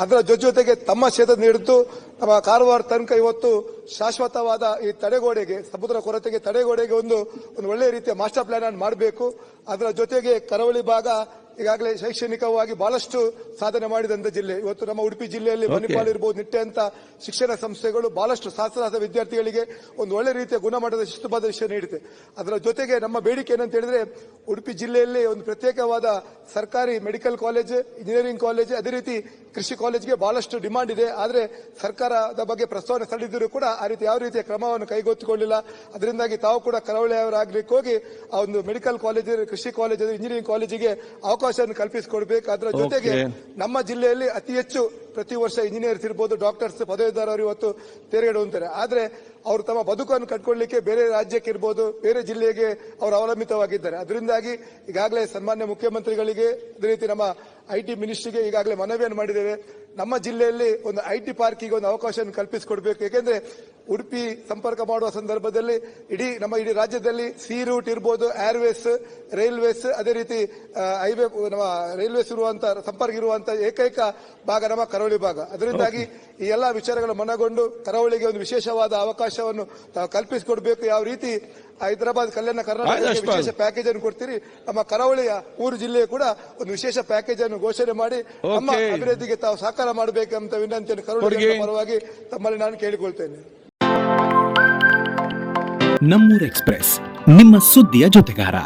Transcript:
ಅದರ ಜೊತೆ ಜೊತೆಗೆ ತಮ್ಮ ಕ್ಷೇತ್ರ ನೀಡಿದ್ದು ನಮ್ಮ ಕಾರವಾರ ತನಕ ಇವತ್ತು ಶಾಶ್ವತವಾದ ಈ ತಡೆಗೋಡೆಗೆ, ಸಮುದ್ರ ಕೊರತೆಗೆ ತಡೆಗೋಡೆಗೆ ಒಂದು ಒಂದು ಒಳ್ಳೆಯ ರೀತಿಯ ಮಾಸ್ಟರ್ ಪ್ಲಾನ್ ಮಾಡಬೇಕು. ಅದರ ಜೊತೆಗೆ ಕರಾವಳಿ ಭಾಗ ಈಗಾಗಲೇ ಶೈಕ್ಷಣಿಕವಾಗಿ ಬಹಳಷ್ಟು ಸಾಧನೆ ಮಾಡಿದಂತ ಜಿಲ್ಲೆ. ಇವತ್ತು ನಮ್ಮ ಉಡುಪಿ ಜಿಲ್ಲೆಯಲ್ಲಿ ಮಣಿಪಾಲ್ ಇರಬಹುದು ನಿಟ್ಟೆ ಅಂತ ಶಿಕ್ಷಣ ಸಂಸ್ಥೆಗಳು ಬಹಳಷ್ಟು ಸಹಸ್ರಾರ್ಥ ವಿದ್ಯಾರ್ಥಿಗಳಿಗೆ ಒಂದು ಒಳ್ಳೆ ರೀತಿಯ ಗುಣಮಟ್ಟದ ಶಿಸ್ತುಬದ್ಧ ವಿಷಯ ನೀಡಿದೆ. ಅದರ ಜೊತೆಗೆ ನಮ್ಮ ಬೇಡಿಕೆ ಏನಂತ ಹೇಳಿದ್ರೆ ಉಡುಪಿ ಜಿಲ್ಲೆಯಲ್ಲಿ ಒಂದು ಪ್ರತ್ಯೇಕವಾದ ಸರ್ಕಾರಿ ಮೆಡಿಕಲ್ ಕಾಲೇಜ್ ಇಂಜಿನಿಯರಿಂಗ್ ಕಾಲೇಜ್ ಅದೇ ರೀತಿ ಕೃಷಿ ಕಾಲೇಜ್ಗೆ ಬಹಳಷ್ಟು ಡಿಮಾಂಡ್ ಇದೆ. ಆದರೆ ಸರ್ಕಾರದ ಬಗ್ಗೆ ಪ್ರಸ್ತಾವನೆ ಸಲ್ಲಿದ್ದರೂ ಕೂಡ ಆ ರೀತಿ ಯಾವ ರೀತಿಯ ಕ್ರಮವನ್ನು ಕೈಗೊತ್ತಿಕೊಳ್ಳಿಲ್ಲ. ಅದರಿಂದಾಗಿ ತಾವು ಕೂಡ ಕರಾವಳಿಯವರಾಗ್ಲಿಕ್ಕೆ ಹೋಗಿ ಆ ಒಂದು ಮೆಡಿಕಲ್ ಕಾಲೇಜ್ ಕೃಷಿ ಕಾಲೇಜ್ ಇಂಜಿನಿಯರಿಂಗ್ ಕಾಲೇಜಿಗೆ ಅವಕಾಶವನ್ನು ಕಲ್ಪಿಸಿಕೊಡ್ಬೇಕು ಅದರ ಜೊತೆಗೆ ನಮ್ಮ ಜಿಲ್ಲೆಯಲ್ಲಿ ಅತಿ ಹೆಚ್ಚು ಪ್ರತಿ ವರ್ಷ ಇಂಜಿನಿಯರ್ಸ್ ಇರ್ಬೋದು ಡಾಕ್ಟರ್ಸ್ ಪದವೀಧರರು ಇವತ್ತು ತೆರೆಗಡೆ ಹೊಂತಾರೆ ಆದರೆ ಅವರು ತಮ್ಮ ಬದುಕನ್ನು ಕಟ್ಕೊಳ್ಳಿಕ್ಕೆ ಬೇರೆ ರಾಜ್ಯಕ್ಕೆ ಇರ್ಬೋದು, ಬೇರೆ ಜಿಲ್ಲೆಗೆ ಅವರು ಅವಲಂಬಿತವಾಗಿದ್ದಾರೆ. ಅದರಿಂದಾಗಿ ಈಗಾಗಲೇ ಸನ್ಮಾನ್ಯ ಮುಖ್ಯಮಂತ್ರಿಗಳಿಗೆ, ಅದೇ ರೀತಿ ನಮ್ಮ ಐ ಟಿ ಮಿನಿಸ್ಟ್ರಿಗೆ ಈಗಾಗಲೇ ಮನವಿಯನ್ನು ಮಾಡಿದ್ದೇವೆ. ನಮ್ಮ ಜಿಲ್ಲೆಯಲ್ಲಿ ಒಂದು ಐ ಟಿ ಪಾರ್ಕಿಗೆ ಒಂದು ಅವಕಾಶವನ್ನು ಕಲ್ಪಿಸಿಕೊಡ್ಬೇಕು. ಏಕೆಂದ್ರೆ ಉಡುಪಿ ಸಂಪರ್ಕ ಮಾಡುವ ಸಂದರ್ಭದಲ್ಲಿ ಇಡೀ ನಮ್ಮ ಇಡೀ ರಾಜ್ಯದಲ್ಲಿ ಸಿ ರೂಟ್ ಇರ್ಬೋದು ಏರ್ವೇಸ್ ರೈಲ್ವೇಸ್ ಅದೇ ರೀತಿ ಹೈವೇ ನಮ್ಮ ರೈಲ್ವೇಸ್ ಇರುವಂತ, ಸಂಪರ್ಕ ಇರುವಂತ ಏಕೈಕ ಭಾಗ ನಮ್ಮ ಭಾಗ. ಅದರಿಂದಾಗಿ ಈ ಎಲ್ಲಾ ವಿಚಾರಗಳು ಮನಗೊಂಡು ಕರಾವಳಿಗೆ ಒಂದು ವಿಶೇಷವಾದ ಅವಕಾಶವನ್ನು ತಾವು ಕಲ್ಪಿಸಿಕೊಡ್ಬೇಕು. ಯಾವ ರೀತಿ ಹೈದರಾಬಾದ್ ಕಲ್ಯಾಣ ಕರ್ನಾಟಕ. ವಿಶೇಷ ಪ್ಯಾಕೇಜ್ ಅನ್ನು ಕೊಡ್ತೀರಿ? ನಮ್ಮ ಕರಾವಳಿಯ ಊರು ಜಿಲ್ಲೆಯ ಕೂಡ ಒಂದು ವಿಶೇಷ ಪ್ಯಾಕೇಜ್ ಅನ್ನು ಘೋಷಣೆ ಮಾಡಿ ನಮ್ಮ. ಅಭಿವೃದ್ಧಿಗೆ ತಾವು ಸಹಕಾರ ಮಾಡಬೇಕಂತ ವಿನಂತಿಯನ್ನು ಕರಾವಳಿ ಪರವಾಗಿ ತಮ್ಮಲ್ಲಿ ನಾನು ಕೇಳಿಕೊಳ್ತೇನೆ. ನಮ್ಮೂರ್ ಎಕ್ಸ್ಪ್ರೆಸ್ ನಿಮ್ಮ ಸುದ್ದಿಯ ಜೊತೆಗಾರ.